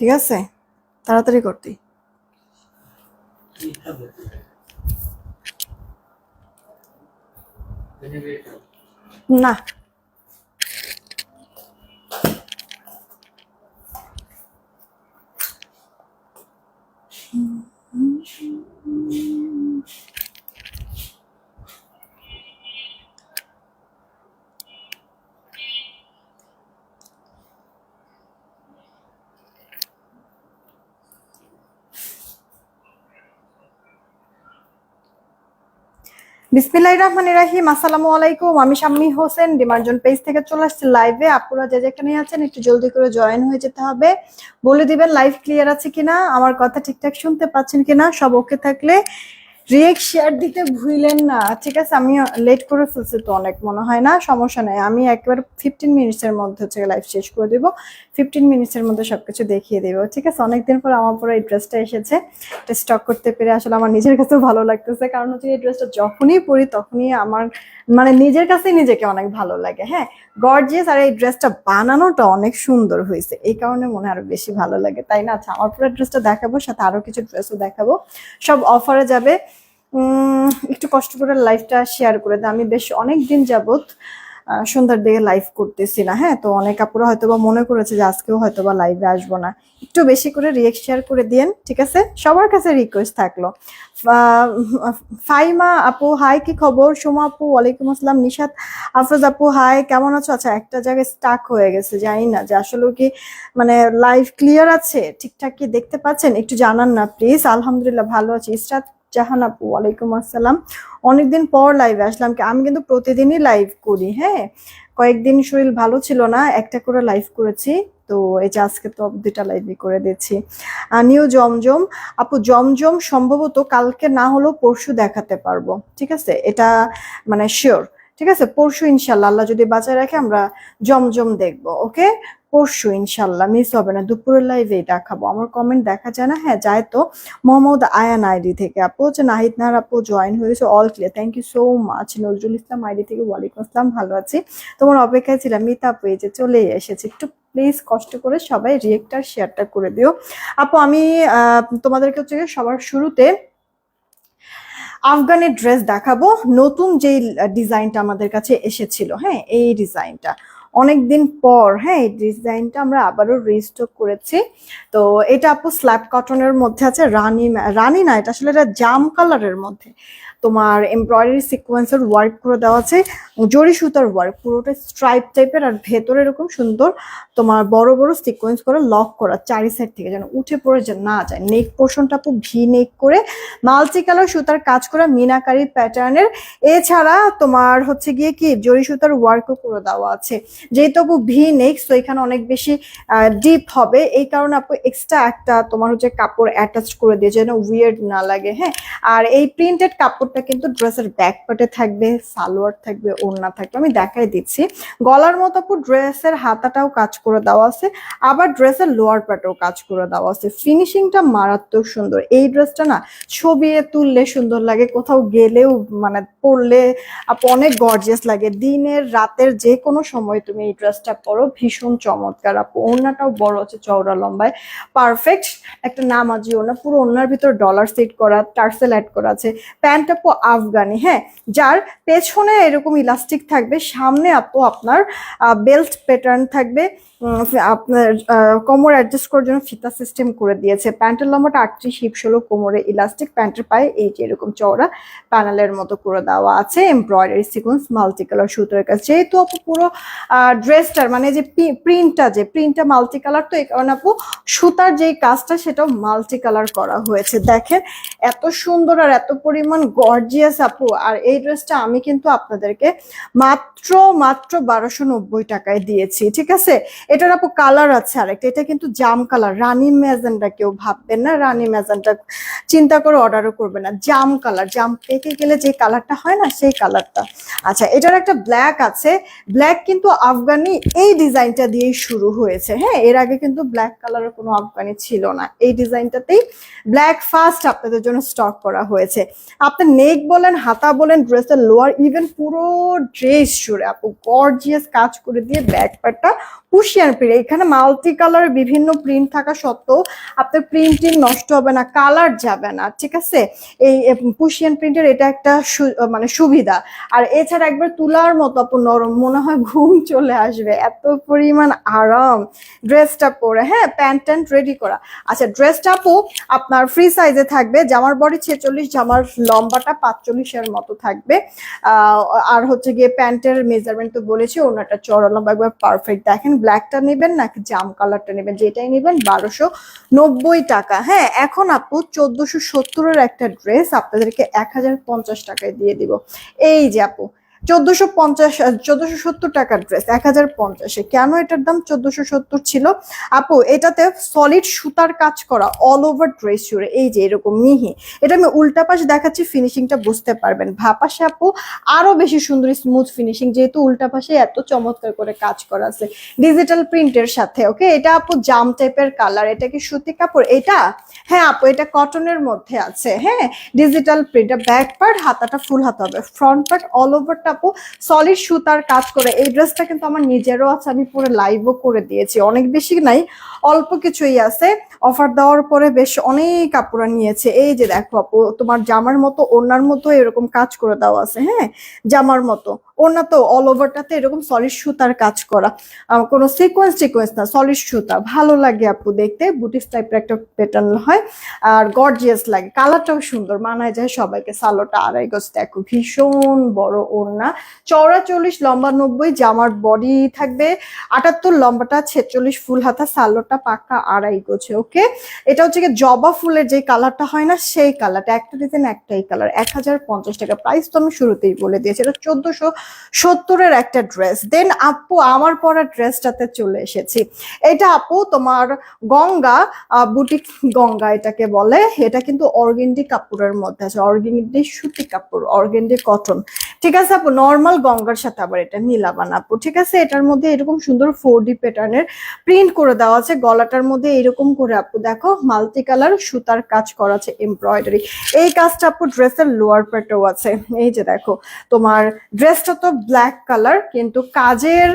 ঠিক আছে? তাড়াতাড়ি করতি। না। বিসমিল্লাহ রহমান রাহিম, আসসালামু আলাইকুম। আমি শাম্মি হোসেন, ডিমার্জন পেজ থেকে চলে আসছি লাইভে। আপুরা যে যেখানে আছেন, একটু জলদি করে জয়েন হয়ে যেতে হবে। বলে দিবেন লাইভ ক্লিয়ার আছে কিনা, আমার কথা ঠিকঠাক শুনতে পাচ্ছেন কিনা, সব ওকে থাকলে রিয়েক্ট শেয়ার দিতে ভুলেন না। ঠিক আছে আমি লেট করে ফেলছি তো অনেক, মনে হয় না? সমস্যা নেই। আমি একেবারে ফিফটিন মিনিটসের মধ্যে হচ্ছে লাইভ শেষ করে দিব। ফিফটিন মিনিটসের মধ্যে সবকিছু দেখিয়ে দেবো। ঠিক আছে, অনেকদিন পর আমার পরে এই ড্রেসটা এসেছে। এটা স্টক করতে পেরে আসলে আমার নিজের কাছেও ভালো লাগতেছে। কারণ হচ্ছে এই ড্রেসটা যখনই পরি তখনই আমার মানে নিজের কাছেই নিজেকে অনেক ভালো লাগে। হ্যাঁ গর্জিয়াস আর এই ড্রেসটা বানানোটা অনেক সুন্দর হয়েছে। এই কারণে মনে আরও বেশি ভালো লাগে। তাই না? আচ্ছা আমার পুরো ড্রেসটা দেখাবো, সাথে আরও কিছু ড্রেসও দেখাবো। সব অফারে যাবে। একটু কষ্ট করে লাইফটা শেয়ার করে দেয়। আমি বেশ অনেক দিন যাবত সন্ধ্যার দিকে লাইভ করতেছি না হ্যাঁ? তো অনেক আপুরা হয়তো বা মনে করেছে যে আজকেও হয়তো বা লাইভে আসব না। একটু বেশি করে রিয়েক্ট শেয়ার করে দিয়েন, ঠিক আছে? সবার কাছে রিকোয়েস্ট থাকল। ফাইমা আপু হাই কি খবর? সোমা আপু, ওয়ালাইকুম আসসালাম। নিশাত, আফরোজ আপু হাই কেমন আছো? আচ্ছা একটা জায়গায় স্টাক হয়ে গেছে, জানি না যে আসলে কি মানে লাইভ ক্লিয়ার আছে, ঠিকঠাক কি দেখতে পাচ্ছেন? একটু জানান না প্লিজ আলহামদুলিল্লাহ, ভালো আছি। ইসরাত জাহান আপু, ওয়ালাইকুম আসসালাম। অনেকদিন পর লাইভে আসলাম কি, আমি কিন্তু প্রতিদিনই লাইভ করি হ্যাঁ? কয়েকদিন শরীর ভালো ছিল না, একটা করে লাইভ করেছি, তো এই যে আজকে তো দুইটা লাইভই করে দিচ্ছি নিউ জমজম। আপু, জমজম সম্ভবত কালকে না হলেও পরশু দেখাতে পারব, ঠিক আছে? এটা মানে শিওর ঠিক আছে? পরশু ইনশাল্লাহ, আল্লাহ যদি বাঁচায় রাখে, আমরা জমজম দেখব, ওকে? পরশু ইনশাল্লাহ মিস হবে না, দুপুরের লাইভে দেখাবো আমার কমেন্ট দেখা যায় না? হ্যাঁ যায় তো। মোহাম্মদ আয়ান আইডি থেকে। আপু হচ্ছে নাহিদ নাহার, আপু জয়েন হয়েছে all clear thank you so much Nazrul Islam ID থেকে, ওয়ালাইকুম আসসালাম, ভালো আছি। তোমার অপেক্ষায় ছিলাম, মিতা এই যে চলে এসেছি, একটু প্লিজ কষ্ট করে সবাই রিয়েক্টার শেয়ারটা করে দিও। আপু, আমি তোমাদেরকে হচ্ছে সবার শুরুতে আফগানের ড্রেস দেখাবো। নতুন যেই ডিজাইনটা আমাদের কাছে এসেছিল হ্যাঁ এই ডিজাইনটা। অনেক দিন পর হ্যাঁ এই ডিজাইনটা আমরা আবারও রিস্টক করেছি। তো এটা আপু স্ল্যাব কটনের মধ্যে আছে, রানি রানি না, এটা আসলে এটা জাম কালারের মধ্যে। তোমার এমব্রয়ডারি সিকোয়েন্সের ওয়ার্ক করে দেওয়া আছে জরি সুতার ওয়ার্ক পুরোটা স্ট্রাইপ টাইপের আর ভেতরে এরকম সুন্দর তোমার বড় বড় সিকোয়েন্স করে লক করা, চারি সাইড থেকে যেন উঠে পড়ে যে না যায়। নেক পোর্শনটা আপু ভি নেক করে মাল্টি কালার সুতার কাজ করা মিনাকারি প্যাটার্নের এছাড়া তোমার হচ্ছে গিয়ে কি জরি সুতার ওয়ার্কও করে দেওয়া আছে। যেহেতু আপু ভি নেক তো এখানে অনেক বেশি ডিপ হবে। এই কারণে আপু এক্সট্রা একটা তোমার হচ্ছে কাপড় অ্যাটাচ করে দিয়ে যেন উইয়ার্ড না লাগে হ্যাঁ? আর এই প্রিন্টেড কাপড়টা কিন্তু ড্রেসের ব্যাক পার্টে থাকবে, সালোয়ার থাকবে, ওড়না থাকবে। আমি দেখাই দিচ্ছি। গলার মতো আপু ড্রেসের হাতাটাও কাজ করে দেওয়া আছে, আবার ড্রেসের লোয়ার পার্টেও কাজ করে দেওয়া আছে। ফিনিশিংটা মারাত্মক সুন্দর। এই ড্রেসটা না ছবি তুললে সুন্দর লাগে, কোথাও গেলেও মানে পরলে আপু অনেক গর্জিয়াস লাগে। দিনের, রাতের যে কোনো সময় তুমি এই ড্রেসটা পরো, ভীষণ চমৎকার আপু। ওড়নাটাও বড় আছে চওড়া লম্বায়। পারফেক্ট একটা নামাজি ওড়না, পুরো ওড়নার ভিতর ডলার সেট করা, টার্সেল অ্যাড করা আছে। প্যান্ট আপু আফগানি হ্যাঁ যার পেছনে এরকম ইলাস্টিক থাকবে, সামনে আপু আপনার বেল্ট প্যাটার্ন থাকবে আপনার কোমর অ্যাডজাস্ট করার জন্য ফিতা সিস্টেম করে দিয়েছে। প্যান্টের লম্বাটা আটত্রিশ হিপ ষোলো কোমরে ইলাস্টিক প্যান্টের পায়ে এই যে এরকম চওড়া প্যানেলের মতো করে দেওয়া আছে এমব্রয়ডারি সিকোয়েন্স মাল্টি কালার সুতোর কাছে যেহেতু আপু পুরো ড্রেসটার মানে যে প্রিন্টটা যে প্রিন্টটা মাল্টি কালার তো এই কারণে আপু সুতার যেই কাজটা সেটাও মাল্টি কালার করা হয়েছে। দেখেন, এত সুন্দর আর এত পরিমাণ গর্জিয়াস আপু, আর এই ড্রেসটা আমি কিন্তু আপনাদেরকে মাত্র মাত্র বারোশো নব্বই টাকায় দিয়েছি, ঠিক আছে? এটার আপু কালার আছে আরেকটা, এটা কিন্তু জাম কালার রানী ম্যাজেন্ডা কেউ ভাববেন না, রানী ম্যাজেন্ডা চিন্তা করে অর্ডারও করবে না, জাম কালার জাম পেকে গেলে যে কালারটা হয় না, সেই কালারটা আচ্ছা এটার একটা ব্ল্যাক আছে ব্ল্যাক কিন্তু আফগানি এই ডিজাইনটা দিয়েই শুরু হয়েছে হ্যাঁ? এর আগে কিন্তু ব্ল্যাক কালারের কোনো আফগানি ছিল না, এই ডিজাইনটাতেই ব্ল্যাক ফার্স্ট আপনাদের জন্য স্টক করা হয়েছে। আপনার নেক বলেন, হাতা বলেন ড্রেসের লোয়ার ইভেন পুরো ড্রেস জুড়ে আপু গর্জিয়াস কাজ করে দিয়ে ব্যাক পার্টটা পুশিয়ান প্রিন্ট এখানে মাল্টি কালার বিভিন্ন প্রিন্ট থাকা সত্ত্বেও আপনার প্রিন্টিং নষ্ট হবে না কালার যাবে না, ঠিক আছে? এই পুশিয়ান প্রিন্টের এটা একটা মানে সুবিধা। আর এছাড়া একবার তুলার মতো আপু, নরম, মনে হয় ঘুম চলে আসবে, এত পরিমাণ আরাম। ড্রেসটা পরে হ্যাঁ প্যান্ট ট্যান্ট রেডি করা। আচ্ছা ড্রেসটা আপু, আপনার ফ্রি সাইজে থাকবে, জামার বডি ছেচল্লিশ, জামার লম্বাটা পাঁচচল্লিশের মতো থাকবে। আর হচ্ছে গিয়ে প্যান্টের মেজারমেন্ট তো বলেছি, ওনাটা চড়া লম্বা একবার পারফেক্ট দেখেন। ব্ল্যাকটা নেবেন নাকি জাম কালারটা নেবেন? যেটাই নেবেন, বারোশো নব্বই টাকা। হ্যাঁ এখন আপু চোদ্দশো সত্তরের একটা ড্রেস আপনাদেরকে এক হাজার পঞ্চাশ টাকায় দিয়ে দিব। এই যে আপু চোদ্দশো পঞ্চাশ চোদ্দশো সত্তর টাকার ড্রেস এক হাজার পঞ্চাশে। কেন এটার দাম চোদ্দশো সত্তর ছিল? আপু, এটাতে সলিড সুতার কাজ করা অল ওভার ড্রেস জুড়ে, এই যে এরকম মিহি, এটা আমি উল্টা পাশ দেখাচ্ছি ফিনিশিংটা বুঝতে পারবেন। ভাপাশে আপু, আরও বেশি সুন্দর স্মুথ ফিনিশিং যেহেতু উল্টা পাশে এত চমৎকার করে কাজ করা আছে। ডিজিটাল প্রিন্টের সাথে ওকে এটা আপু, জাম টাইপের কালার এটা কি সুতি কাপড়? এটা? হ্যাঁ আপু, এটা কটনের মধ্যে আছে হ্যাঁ? ডিজিটাল প্রিন্ট ব্যাক পার্ট হাতাটা ফুল হাতা হবে। ফ্রন্ট পার্ট অল ওভারটা আপু সলিড সুতার কাজ করে। এই ড্রেসটা কিন্তু আমার নিজেরও আছে, আমি পুরো লাইভও করে দিয়েছি। অনেক বেশি নাই, অল্প কিছুই আছে। অফার দেওয়ার পরে বেশ অনেক কাপড় নিয়েছে। এই যে দেখো আপু, তোমার জামার মতো ওনার মতো এরকম কাজ করে দেওয়া আছে হ্যাঁ? জামার মতো। ওনা তো অল ওভারটাতে এরকম সলিড সুতার কাজ করা। কোনো সিকোয়েন্স টিকোয়েন্স না সলিড সুতা। ভালো লাগে আপু দেখতে বুটিক্স টাইপের একটা প্যাটার্ন হয়। আর গর্জিয়াস লাগে কালারটাও সুন্দর। মানায় যায় সবাইকে। সালোটা আড়াই গজ, দেখো ভীষণ বড় ওড়না। চওড়া চল্লিশ, লম্বা নব্বই, জামার বডি থাকবে। আটাত্তর, লম্বাটা ছেচল্লিশ, ফুল হাতা সালোটা পাক্কা আড়াই গোছে ওকে এটা হচ্ছে জবা ফুলের যে কালারটা হয় না, সেই কালারটা একটা ডিজাইন একটাই কালার এক হাজার পঞ্চাশ টাকা প্রাইস তো আমি শুরুতেই বলে দিয়েছি। এটা চোদ্দশো সত্তরের একটা ড্রেস দেন আপু, আমার পরা ড্রেসটাতে চলে এসেছি। এটা আপু, তোমার গঙ্গা বুটিক গঙ্গা এটাকে বলে। এটা কিন্তু অর্গেন্ডি কাপড়ের মধ্যে আছে। অর্গেন্ডি সুতি কাপড়, অর্গেন্ডি কটন ঠিক আছে আপু? নর্মাল গঙ্গার সাথে আবার এটা মিলাবান আপু। ঠিক আছে? এটার মধ্যে এরকম সুন্দর ফোর ডি প্যাটার্নের প্রিন্ট করে দেওয়া আছে। গলাটার মধ্যে এরকম করে আপু দেখো মাল্টি কালার সুতার কাজ করা আছে এমব্রয়ডারি এই কাজটা আপু ড্রেসের লোয়ার প্যাটেও আছে। এই যে দেখো, তোমার ড্রেসটা তো ব্ল্যাক কালার কিন্তু কাজের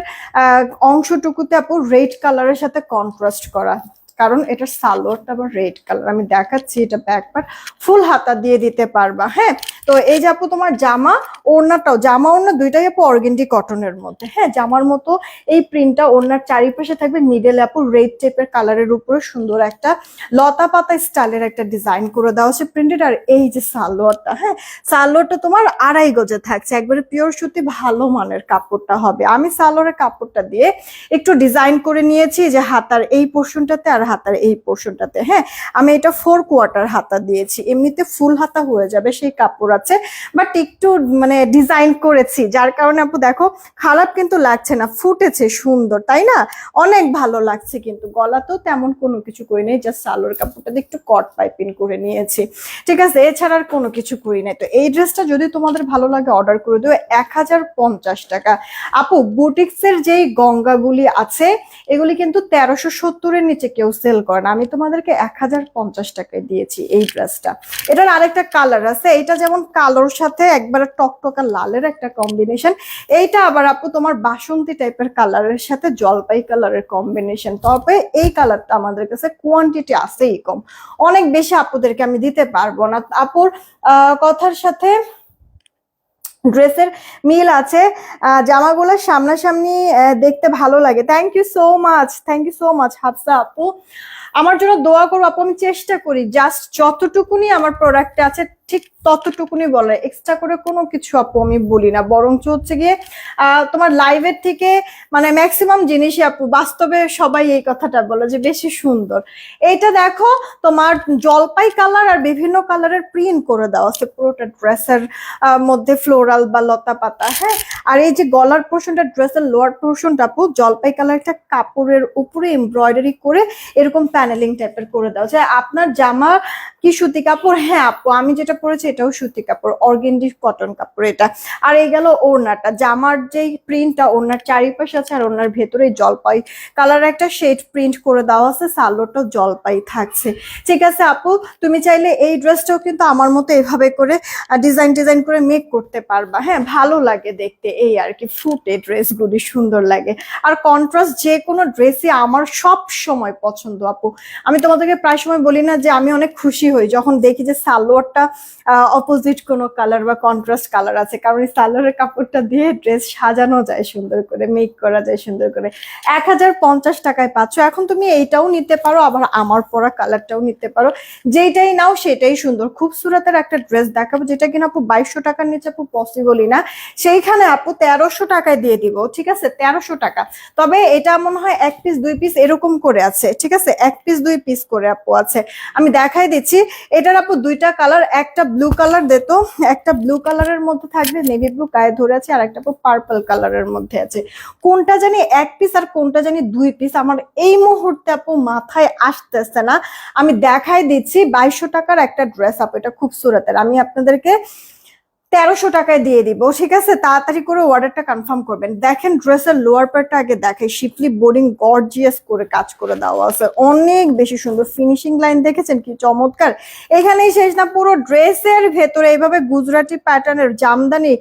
অংশটুকুতে আপু রেড কালারের সাথে কন্ট্রাস্ট করা। কারণ এটা সালোয়ারটা আবার রেড কালার আমি দেখাচ্ছি এটা ব্যাক পার্ট ফুল হাতা দিয়ে দিতে পারবা হ্যাঁ? তো এই যে আপু, তোমার জামা ওড়নাটাও, জামা ওড়না দুইটাই আপু অর্গেন্ডি কটনের মধ্যে হ্যাঁ? জামার মতো এই প্রিন্টটা ওড়নার চারিপাশে থাকবে মিডল আপু রেড টাইপের কালারের উপরে সুন্দর একটা লতা পাতা স্টাইলের একটা ডিজাইন করে দেওয়া হচ্ছে প্রিন্টেড আর এই যে সালোয়ারটা হ্যাঁ? সালোয়ারটা তোমার আড়াই গজে থাকছে, একবারে পিওর সুতি ভালো মানের কাপড়টা হবে। আমি সালোয়ারের কাপড়টা দিয়ে একটু ডিজাইন করে নিয়েছি যে হাতার এই পোর্শনটাতে আর হাতার এই পোর্শনটাতে হ্যাঁ? আমি এটা ফোর কোয়ার্টার হাতা দিয়েছি। এমনিতে ফুল হাতা হয়ে যাবে সেই কাপড় আছে বাট একটু মানে ডিজাইন করেছি, যার কারণে আপু দেখো, খারাপ কিন্তু লাগছে না, ফুটেছে সুন্দর, তাই না? অনেক ভালো লাগছে কিন্তু, গলাতেও তেমন কোনো কিছু করি নাই জাস্ট সালোয়ার কাপড়টা একটু কট পাইপিং করে নিয়েছি। ঠিক আছে, এছাড়া আর কোনো কিছু করি নাই। তো এই ড্রেসটা যদি তোমাদের ভালো লাগে অর্ডার করে দিও, এক টাকা। আপু বুটিক্সের যেই গঙ্গাগুলি আছে, এগুলি কিন্তু তেরোশো সত্তরের নিচে কেউ সেল করে না আমি তোমাদেরকে এক হাজার পঞ্চাশ টাকায় দিয়েছি এই ড্রেসটা। এটার আরেকটা কালার আছে। এটা যেমন কালোর সাথে একবারে টকটকা লালের একটা কম্বিনেশন এইটা আবার আপু তোমার বাসন্তী টাইপের কালারের সাথে জলপাই কালারের কম্বিনেশন তবে এই কালারটা আমাদের কাছে কোয়ান্টিটি আছেই কম। অনেক বেশি আপুদেরকে আমি দিতে পারব না। আপুর কথার সাথে ড্রেসের মিল আছে জামাগুলো সামনাসামনি দেখতে ভালো লাগে। Thank you so much thank you so much Hafsa আপু। আমার জন্য দোয়া করো, আপু, আমি চেষ্টা করি জাস্ট যতটুকুনি আমার প্রোডাক্টে আছে ঠিক ততটুকুনি বলে। এক্সট্রা করে কোনো কিছু আপু আমি বলি না। বরঞ্চ হচ্ছে গিয়ে তোমার লাইভের থেকে মানে ম্যাক্সিমাম জিনিসই আপু, বাস্তবে সবাই এই কথাটা বলে যে বেশি সুন্দর। এটা দেখো, তোমার জলপাই কালার আর বিভিন্ন কালারের প্রিন্ট করে দেওয়া আছে পুরোটা ড্রেসের মধ্যে ফ্লোরাল বা লতা পাতা হ্যাঁ? আর এই যে গলার পোর্শনটা ড্রেসের লোয়ার পোর্শনটা আপু, জলপাই কালার একটা কাপড়ের উপরে এমব্রয়ডারি করে এরকম প্যানেলিং টাইপের করে দেওয়া যায় আপনার জামা কি সুতি কাপড়? হ্যাঁ আপু, আমি যেটা পরেছি, এটাও সুতি কাপড়, অর্গেন্ডি কটন কাপড় এটা। আর এই গেল ওড়নাটা, জামার যেই প্রিন্টটা ওড়নার চারিপাশে আছে আর ওড়নার ভেতরে জলপাই। কালার একটা শেড প্রিন্ট করে দেওয়া আছে সালোয়ারটাও জলপাই থাকছে। ঠিক আছে আপু, তুমি চাইলে এই ড্রেসটাও কিন্তু আমার মতো এভাবে করে ডিজাইন ডিজাইন করে মেক করতে পারবা। হ্যাঁ ভালো লাগে দেখতে এই আর কি, ফুটে ড্রেসগুলি সুন্দর লাগে। আর কন্ট্রাস্ট যে কোনো ড্রেসই আমার সব সময় পছন্দ আপু। আমি তোমাদেরকে প্রায় সময় বলি না যে আমি অনেক খুশি হই, যখন দেখি যে সালোয়ারটা অপোজিট কোনো কালার বা কন্ট্রাস্ট কালার আছে। কারণ সালোয়ারের কাপড়টা দিয়ে ড্রেস সাজানো যায় সুন্দর করে মেক করা যায় সুন্দর করে। এক পঞ্চাশ টাকায় পাচ্ছ। এখন তুমি এইটাও নিতে পারো, আবার আমার পরা কালারটাও নিতে পারো। যেইটাই নাও সেটাই সুন্দর। খুব সুরাতের একটা ড্রেস দেখাবো, যেটা কিনা আপু বাইশশো টাকার নিচে আপু পসিবলই না। সেইখানে আপু তেরোশো টাকায় দিয়ে দিব, ঠিক আছে? তেরোশো টাকা। তবে এটা মনে হয় এক পিস দুই পিস এরকম করে আছে, ঠিক আছে? এক পিস দুই পিস করে আপু আছে। আমি দেখাই দিচ্ছি। এটার আপু দুইটা কালার একটা ব্লু কালার দিত একটা ব্লু কালারের মধ্যে থাকবে নেভি ব্লু গায়ে ধরে আছে, আর একটা পার্পল কালারের মধ্যে আছে। কোনটা জানি এক পিস আর কোনটা জানি দুই পিস আমার এই মুহূর্তে আপু মাথায় আসতেছে না। আমি দেখাই দিচ্ছি, বাইশশো টাকার একটা ড্রেস আপ এটা খুব সুরাতের। আমি আপনাদেরকে তেরোশো টাকায় দিয়ে দিব। ঠিক আছে? তাড়াতাড়ি করে অর্ডারটা কনফার্ম করবেন। দেখেন ড্রেসের লোয়ার পার্টটা আগে দেখে শিপলি বোর্ডিং গর্জিয়াস করে কাজ করে দেওয়া আছে। অনেক বেশি সুন্দর। ফিনিশিং লাইন দেখেছেন কি চমৎকার? এখানেই শেষ না, পুরো ড্রেসের ভেতরে এইভাবে গুজরাটি প্যাটার্নের জামদানি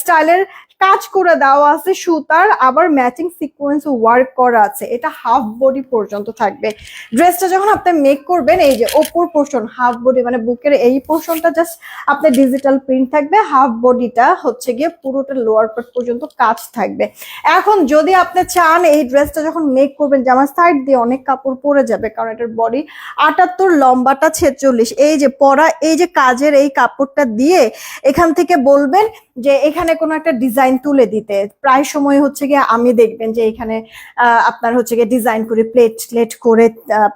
স্টাইলের কাজ করে দেওয়া আছে, সুতার, আবার ম্যাচিং সিকোয়েন্স ওয়ার্ক করা আছে। এটা হাফ বডি পর্যন্ত থাকবে। ড্রেসটা যখন আপনি মেক করবেন, এই যে ওপর পোর্শন হাফ বডি মানে বুকের এই পোর্শনটা জাস্ট আপনার ডিজিটাল প্রিন্ট থাকবে হাফ বডিটা হচ্ছে গিয়ে পুরোটা লোয়ার পার্ট পর্যন্ত কাজ থাকবে। এখন যদি আপনি চান, এই ড্রেসটা যখন মেক করবেন জামার সাইড দিয়ে অনেক কাপড় পরে যাবে, কারণ এটার বডি আটাত্তর, লম্বাটা ছেচল্লিশ। এই যে পরা, এই যে কাজের এই কাপড়টা দিয়ে এখান থেকে বলবেন যে এখানে কোনো একটা ডিজাইন তুলে দিতে। প্রায় সময় হচ্ছে গিয়ে আমি দেখবেন যে এখানে আপনার হচ্ছে গিয়ে ডিজাইন করে প্লেট প্লেট করে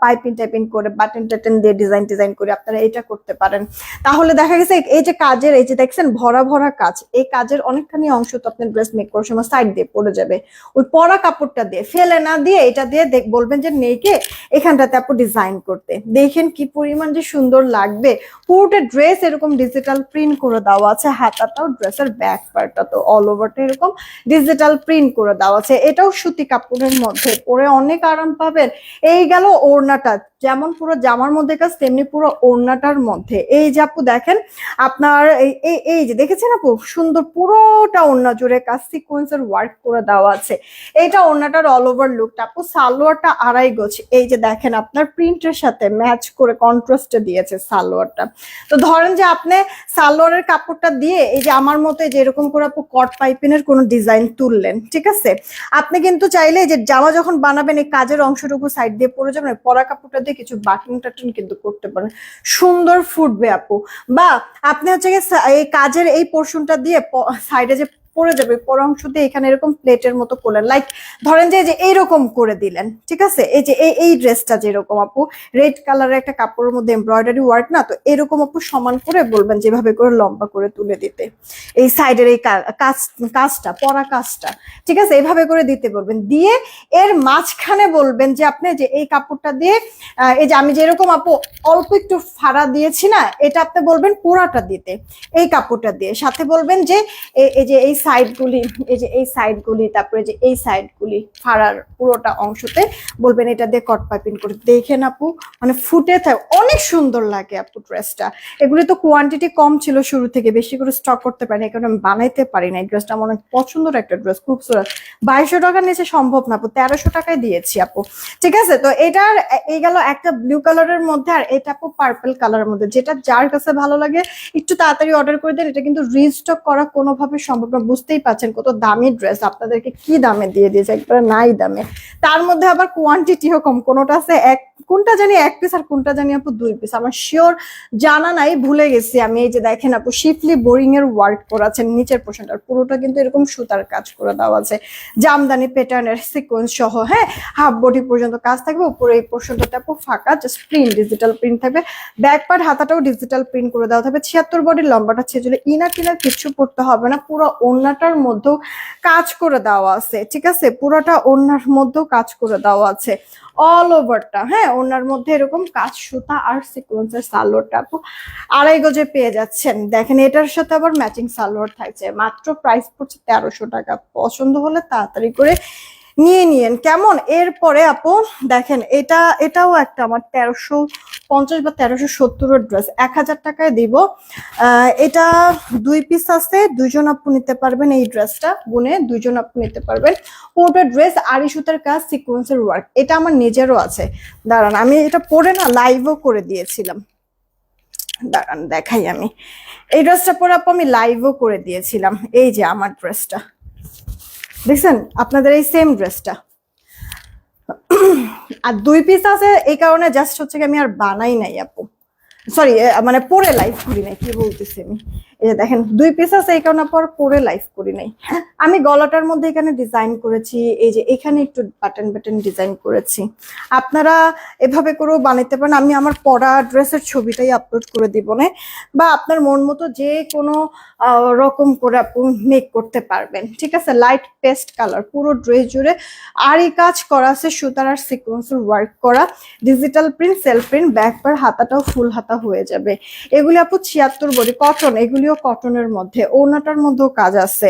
পাইপিং টাইপিং করে বাটন টাটন দিয়ে ডিজাইন ডিজাইন করে আপনারা এটা করতে পারেন। তাহলে দেখা গেছে এই যে কাজের, এই যে দেখছেন ভরা ভরা কাজ, এই কাজের অনেকখানি অংশ তো আপনার ড্রেস মেক করার সময় সাইড দিয়ে পড়ে যাবে। ওই পরা কাপড়টা দিয়ে, ফেলে না দিয়ে এটা দিয়ে দেখ, বলবেন যে নেকে এখানটাতে আপু ডিজাইন করতে। দেখেন কি পরিমাণ যে সুন্দর লাগবে। পুরোটা ড্রেস এরকম ডিজিটাল প্রিন্ট করে দেওয়া আছে, হাতাটাও ড্রেসের ব্যাক পার্টটা তো অল ওভারটা এরকম ডিজিটাল প্রিন্ট করে দেওয়া আছে। এটাও সুতি কাপড়ের মধ্যে পরে অনেক আরাম পাবেন। এই গেল ওড়নাটা। যেমন পুরো জামার মধ্যে কাজ, তেমনি পুরো ওড়নাটার মধ্যে। এই যে আপু দেখেন, আপনার এই, এই- যে দেখেছেন আপু? সুন্দর পুরোটা ওড়না জুড়ে কাজ সিকোয়েন্সের ওয়ার্ক করে দেওয়া আছে। এইটা ওড়নাটার অল ওভার লুকটা আপু, সালোয়ারটা আড়াই গোছ। এই যে দেখেন আপনার প্রিন্টের সাথে ম্যাচ করে কন্ট্রাস্টে দিয়েছে সালোয়ারটা। তো ধরেন যে আপনি সালোয়ারের কাপড়টা দিয়ে এই যে আমার মতো এই যে এরকম করে আপু কট পাইপিনের কোনো ডিজাইন তুললেন, ঠিক আছে? আপনি কিন্তু চাইলে যে জামা যখন বানাবেন, এই কাজের অংশটুকু সাইড দিয়ে পরে যাবেন পরা কাপড়টা দিয়ে কিছু বাটন টাটন কিন্তু করতে পারেন। সুন্দর ফুটবে আপু। বা আপনি হচ্ছে এই কাজের এই পোর্শনটা দিয়ে সাইডে যে পড়ে যাবে, পর অংশ দিয়ে এখানে এরকম প্লেটের মতো করলেন লাইক ধরেন যে যে এইরকম করে দিলেন, ঠিক আছে? এই যে, এই ড্রেসটা যেরকম আপু রেড কালারের একটা কাপড়ের মধ্যে এমব্রয়ডারি ওয়ার্ক না? তো এরকম আপু সমান করে বলবেন যেভাবে করে লম্বা করে তুলে দিতে। এই সাইডের এই কাজ কাজটা, পরা কাজটা, ঠিক আছে? এইভাবে করে দিতে বলবেন। দিয়ে এর মাঝখানে বলবেন যে, আপনি যে, এই কাপড়টা দিয়ে এই যে, আমি যেরকম আপু অল্প একটু ফাড়া দিয়েছি না, এটা আপনি বলবেন পোড়াটা দিতে, এই কাপড়টা দিয়ে। সাথে বলবেন যে এই যে, এই সাইডগুলি এই যে এই সাইডগুলি তারপরে যে এই সাইডগুলি ফাড়ার পুরোটা অংশতে বলবেন এটা দিয়ে কট পাইপিং করে দেখেন আপু মানে ফুটে থাকে, অনেক সুন্দর লাগে আপু ড্রেসটা এগুলি তো কোয়ান্টিটি কম ছিল শুরু থেকে, বেশি করে স্টক করতে পারিনি কারণে আমি বানাইতে পারি না এই ড্রেসটা আমার অনেক পছন্দের একটা ড্রেস খুব সুন্দর। বাইশশো টাকার নিচে সম্ভব না আপু, তেরোশো টাকায় দিয়েছি আপু। ঠিক আছে, তো এটার, এই গেল একটা ব্লু কালারের মধ্যে, আর এটা আপু পার্পল কালারের মধ্যে, যেটা যার কাছে ভালো লাগে, একটু তাড়াতাড়ি অর্ডার করে দেন, এটা কিন্তু রিস্টক করা কোনোভাবে সম্ভব না। বুঝতেই পাচ্ছেন কত দামি ড্রেস আপনাদেরকে কি দামে দিয়ে দিয়েছে, একবারে নাই দামে। তার মধ্যে আবার কোয়ান্টিটিও কম, কোনোটা আছে এক কোনটা জানি এক পিস আর কোনটা জানি আপু দুই পিস আমার শিওর জানা নাই, ভুলে গেছি আমি। এই যে দেখেন আপু শিফলি বোরিং এর ওয়ার্ক করা আছে নিচের পোর্শনটার পুরোটা কিন্তু এরকম সুতার কাজ করে দেওয়া আছে। জামদানি প্যাটার্নের সিকোয়েন্স সহ হ্যাঁ? হাফ বডি পর্যন্ত কাজ থাকবে, উপরে এই পোর্শনটাতে আপু ফাঁকা জাস্ট প্রিন্ট ডিজিটাল প্রিন্ট থাকবে। ব্যাক পার্ট হাতাটাও ডিজিটাল প্রিন্ট করে দেওয়া থাকবে। ছিয়াত্তর বডির লম্বাটা ছেচলে ইনার টিনার কিছু পড়তে হবে না। পুরো ওড়নাটার মধ্যেও কাজ করে দেওয়া আছে, ঠিক আছে? পুরোটা ওড়নার মধ্যেও কাজ করে দেওয়া আছে। অল ওভারটা হ্যাঁ? ওনার মধ্যে এরকম কাজ সুতা আর সিকোয়েন্সের সালোয়ারটা আপু আড়াই গজে পেয়ে যাচ্ছেন। দেখেন, এটার সাথে আবার ম্যাচিং সালোয়ার থাকছে। মাত্র প্রাইস পড়ছে তেরোশো টাকা। পছন্দ হলে তাড়াতাড়ি করে নিয়ে নিয়েন। কেমন? এরপরে আপু, দেখেন, এটা, এটাও একটা আমার তেরোশো পঞ্চাশ বা তেরোশো সত্তরের ড্রেস এক হাজার টাকায় দিব। এটা দুই পিস আছে দুজন আপু নিতে পারবেন এই ড্রেসটা বুনে দুজন আপু নিতে পারবেন। পুরোটা ড্রেস আড়ি সুতার কাজ সিকোয়েন্সের ওয়ার্ক এটা আমার নিজেরও আছে। দাঁড়ান, আমি এটা পরে না লাইভও করে দিয়েছিলাম। দাঁড়ান, দেখাই আমি। এই ড্রেসটা পরে আপু আমি লাইভও করে দিয়েছিলাম। এই যে আমার ড্রেসটা দেখছেন, আপনাদের এই সেম ড্রেসটা আর দুই পিস আছে, এই কারণে জাস্ট হচ্ছে কি আমি আর বানাই নাই আপু। সরি মানে পরে লাইফ করি নাই, কি বলতেছি আমি। এই যে দেখেন, দুই পিস আছে, এই কারণে পর পরে লাইভ করি নাই। আমি গলাটার মধ্যে এখানে ডিজাইন করেছি, এই যে এখানে একটু বাটন বাটন ডিজাইন করেছি। আপনারা এভাবে করেও বানাইতে পারেন। আমি আমার পরা ড্রেসের ছবিটাই আপলোড করে দিব না, বা আপনার মন মতো যে কোনো রকম করে আপনি মেক করতে পারবেন। ঠিক আছে? লাইট পেস্ট কালার পুরো ড্রেস জুড়ে আর এই কাজ করা আছে, সুতার আর সিকোয়েন্সের ওয়ার্ক করা। Digital print self print back part হাতাটাও full হাতা হয়ে যাবে। এগুলি আপু ছিয়াত্তর বডি কটন এগুলিও কটনের মধ্যে, ওড়নাটার মধ্যেও কাজ আছে।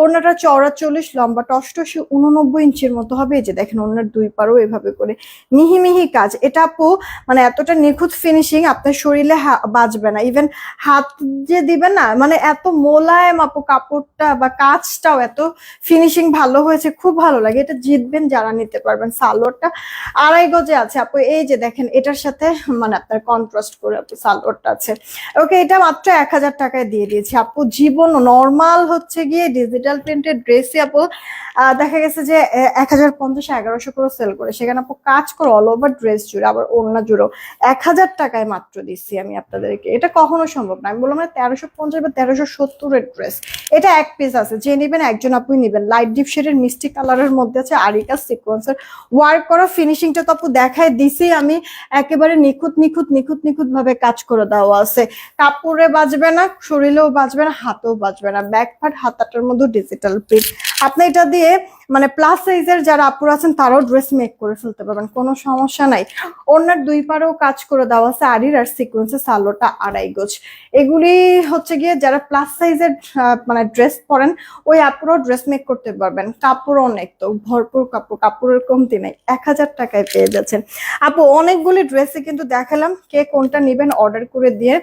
ওড়নাটা চওড়া চল্লিশ লম্বাটা অষ্টআশি, উননব্বই ইঞ্চির মতো হবে। এই যে দেখেন, ওড়নার দুই পারও এভাবে করে মিহি মিহি কাজ। এটা আপু মানে এতটা নিখুঁত ফিনিশিং আপনার শরীরে বাজবে না। ইভেন হাত যে দিবে না মানে এত মোলায়েম আপু, কাপড়টা বা কাজটাও এত ফিনিশিং ভালো হয়েছে, খুব ভালো লাগে। এটা জিতবেন যারা নিতে পারবেন। সালোয়ারটা আড়াই গজে আছে আপু। এই যে দেখেন, এটার সাথে মানে আপনার কন্ট্রাস্ট করে আপু, সালোয়ারটা আছে। ওকে এটা মাত্র এক হাজার টাকায় দিয়ে দিয়েছি। আপু জীবন নর্মাল হচ্ছে গিয়ে ডিজিটাল প্রিন্টের ড্রেসই আপু দেখা গেছে যে এক হাজার পঞ্চাশ, এগারোশো করে সেল করে সেখানে আপু কাজ করে অল ওভার ড্রেস জুড়ে, আবার ওড়না জুড়েও। এক হাজার টাকায় মাত্র দিচ্ছি আমি আপনাদেরকে। এটা কখনো সম্ভব না। আমি বললাম না, তেরোশো পঞ্চাশ বা তেরোশো সত্তরের ড্রেস এটা এক পিস আছে। যে নেবেন, একজন আপুই নেবেন। লাইট ডিপ শেডের মিষ্টি কালারের মধ্যে আছে আরিকা সিকোয়েন্সের ওয়ার্ক করা ফিনিশিংটা তো আপু দেখায় দিছি আমি। একেবারে নিখুঁত নিখুঁত নিখুঁত নিখুঁত ভাবে কাজ করে দেওয়া আছে। কাপড়ে বাজবে না শরীরেও বাঁচবে না, হাতেও বাঁচবে না। ব্যাক পার্ট হাতাটার মধ্যে ডিজিটাল প্রিন্ট আপনি এটা দিয়ে মানে প্লাস সাইজের যারা আপুর আছেন, তারাও ড্রেস মেক করে ফেলতে পারবেন, কোনো সমস্যা নাই। ওনার দুই পারেও কাজ করে দেওয়া আছে, আরির আর সিকোয়েন্সের সালোটা আড়াই গোছ এগুলি হচ্ছে গিয়ে যারা প্লাস সাইজের মানে ড্রেস পরেন, ওই আপুরও ড্রেস মেক করতে পারবেন। কাপড় অনেক তো, ভরপুর কাপড়, কাপড়ের কমতি নাই, এক হাজার টাকায় পেয়ে যাচ্ছেন। আপু, অনেকগুলি ড্রেসে কিন্তু দেখালাম, কে কোনটা নেবেন অর্ডার করে দিয়ে।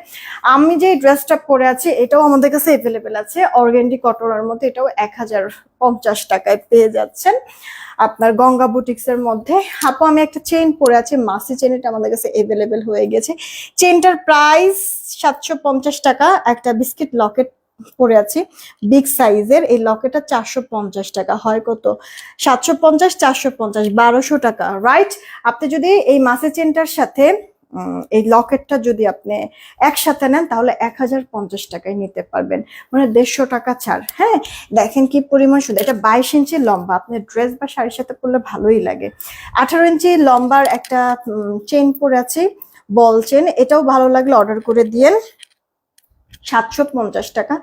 আমি যে ড্রেসটা পরে আছি, এটাও আমাদের কাছে অ্যাভেলেবেল আছে অর্গেন্ডি কটনের মধ্যে এটাও এক হাজার পঞ্চাশ টাকায় পেয়ে যাচ্ছেন। আপনার গঙ্গা বুটিক্স এর মধ্যে। আপু, আমি একটা চেন পরে আছি, মাসি চেন এটা আমাদের কাছে এভেলেবেল হয়ে গেছে। চেনটার প্রাইস সাতশো পঞ্চাশ টাকা, একটা বিস্কিট লকেট পরে আছি। বিগ সাইজের এই লকেটটা চারশো পঞ্চাশ টাকা। হয় কত? সাতশো পঞ্চাশ, চারশো পঞ্চাশ, বারোশো টাকা। রাইট আপনি যদি এই মাসি চেনটার সাথে এই লকেটটা যদি আপনি একসাথে নেন, তাহলে এক হাজার পঞ্চাশ টাকায় নিতে পারবেন। মানে দেড়শো টাকা ছাড় হ্যাঁ? দেখেন কি পরিমাণ সুন্দর। এটা বাইশ ইঞ্চি লম্বা। আপনি ড্রেস বা শাড়ির সাথে পরলে ভালোই লাগে। আঠারো ইঞ্চি লম্বার একটা চেন পরে আছে বল চেন এটাও ভালো লাগলে অর্ডার করে দিয়েন। সাতশো পঞ্চাশ টাকা।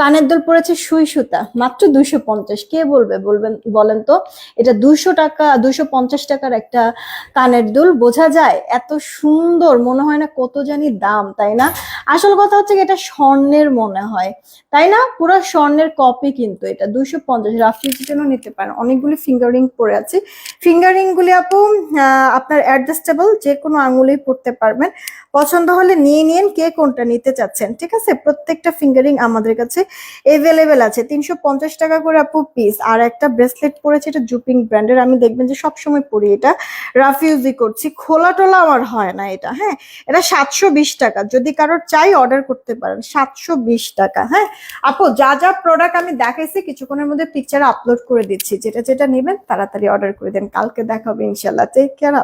কানের দুল পড়েছে সুই সুতা, মাত্র দুইশো পঞ্চাশ। কে বলবে? বলবেন, বলেন তো, এটা দুইশো টাকা, দুইশো পঞ্চাশ টাকার একটা কানের দুল। বোঝা যায় এত সুন্দর, মনে হয় না কত জানি দাম, তাই না? আসল কথা হচ্ছে এটা স্বর্ণের মনে হয়। তাই না? পুরো স্বর্ণের কপি কিন্তু এটা, দুইশো পঞ্চাশ। রাফিজের জন্য নিতে পারেন। অনেকগুলি ফিঙ্গারিং পরে আছে। ফিঙ্গারিং গুলি আপু আপনার অ্যাডজাস্টেবল যে কোনো আঙুলেই পড়তে পারবেন। পছন্দ হলে নিয়ে নিন, কে কোনটা নিতে চাচ্ছেন, ঠিক আছে? প্রত্যেকটা ফিঙ্গারিং আমাদের কাছে এভেলেবেল আছে। তিনশো পঞ্চাশ টাকা করে আপু পিস আর একটা ব্রেসলেট পরেছে, এটা জুপিং ব্র্যান্ডের আমি দেখবেন যে সবসময় পরি এটা। রাফিউজি করছি। খোলা টোলা আমার হয় না এটা হ্যাঁ? এটা সাতশো বিশ টাকা। যদি কারোর চাই অর্ডার করতে পারেন, সাতশো বিশ টাকা হ্যাঁ? আপু, যা যা প্রোডাক্ট আমি দেখাইছি, কিছুক্ষণের মধ্যে পিকচার আপলোড করে দিচ্ছি। যেটা যেটা নেবেন, তাড়াতাড়ি অর্ডার করে দেন। কালকে দেখাবে ইনশাল্লাহ। Take care